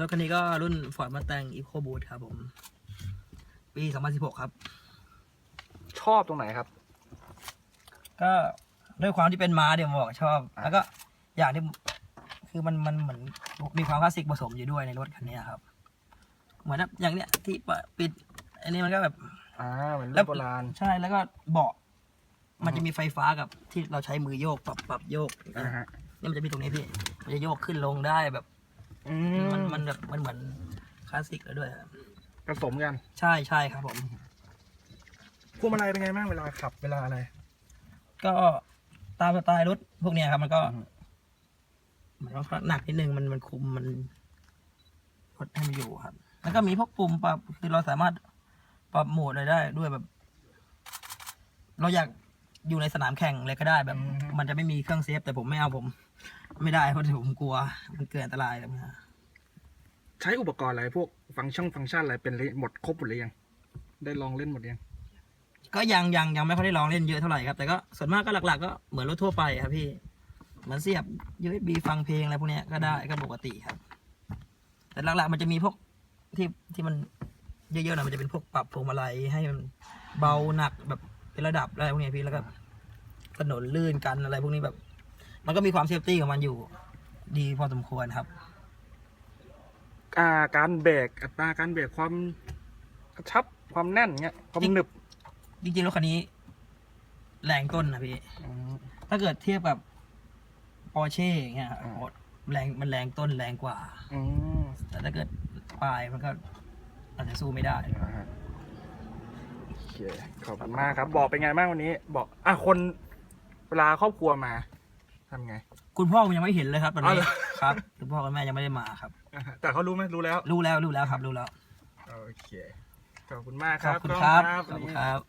รถคันนี้ก็รุ่น Ford Mustang Eco Boost ครับผม ปี 2016 ครับ ชอบตรงไหนครับ ก็ด้วยความที่เป็นม้าเดี๋ยวผมบอกชอบ แล้วก็อย่างที่คือมันมันเหมือนมีความคลาสสิกผสมอยู่ด้วยในรถคันนี้ครับ เหมือนแบบอย่างเนี้ยที่ปะปิด อันนี้มันก็แบบอ่าเหมือนแล้รุ่วนโบราณใช่แล้วก็เบาะมันจะมีไฟฟ้ากับที่เราใช้มือโยกปรับปรับโยกอ่าฮะเนี่ยมันจะมีตรงนี้พี่ มันจะโยกขึ้นลงได้แบบ อืมันมมันแบบมันเหมือนคลาสสิกแล้วด้วยครับผสมกันใช่ใช่ครับผม พวงมาลัยเป็นไงบ้างเวลาขับเวลาอะไร ก็ตามสไตล์รถพวกเนี้ยครับ มันก็อืมมันก็หนักนิดนึงมันมันคุมมันกดให้มันอยู่ครับ แล้วก็มีพวกปุ่มปรับคือเราสามารถปรับโหมดอะไรได้ด้วยแบบ เราอยากอยู่ในสนามแข่งอะไรก็ได้แบบมันจะไม่มีเครื่องเซฟ แต่ผมไม่เอาผม ไม่ได้เพราะผมกลัว มันเกิดอันตรายแบบนี้ครับใช้อุปกรณ์อะไรพวกฟังก์ชันฟังก์ชันอะไรเป็นหมดครบหมดหรือยัง ได้ลองเล่นหมดยัง ก็ยังยังยังไม่ค่อยได้ลองเล่นเยอะเท่าไหร่ครับ แต่ก็ส่วนมากก็หลัก ๆ ก็เหมือนรถทั่วไปครับพี่ เหมือนเสียบ USB ฟังเพลงอะไรพวกเนี้ยก็ได้ก็ปกติครับ แต่หลักๆมันจะมีพวกที่ที่มันเยอะๆหน่อยมันจะเป็นพวกปรับพวงมาลัยให้มันเบาหนักแบบเป็นระดับอะไรพวกเนี้ยพี่แล้วก็ถนนลื่นกันอะไรพวกนี้แบบ มันก็มีความเซฟตี้ของมันอยู่ ดีพอสมควรครับ อ่าการเบรกอัตราการเบรกความกระชับความแน่นเงี้ยความหนึบจริงๆรถคันนี้ แรงต้นนะพี่ อืม ถ้าเกิดเทียบกับปอร์เช่เงี้ยครับอ่าแรงมันแรงต้นแรงกว่า อืมแต่ถ้าเกิดปลายมันก็อาจจะสู้ไม่ได้ อ่าฮะโอเคขอบคุณมากครับ บอกเป็นไงบ้างวันนี้ บอกอะคนเวลาครอบครัวมา ทำไง คุณพ่อผมยังไม่เห็นเลยครับตอนอ๋อนี้เหรอ ครับ คุณพ่อกับแม่ยังไม่ได้มาครับ อ่าฮะแต่เขารู้ไหมรู้แล้ว รู้แล้วรู้แล้วครับรู้แล้ว โอเค ขอบคุณมากคขรัอบบคุณครับขขออบบคุคุณณคครับ รับ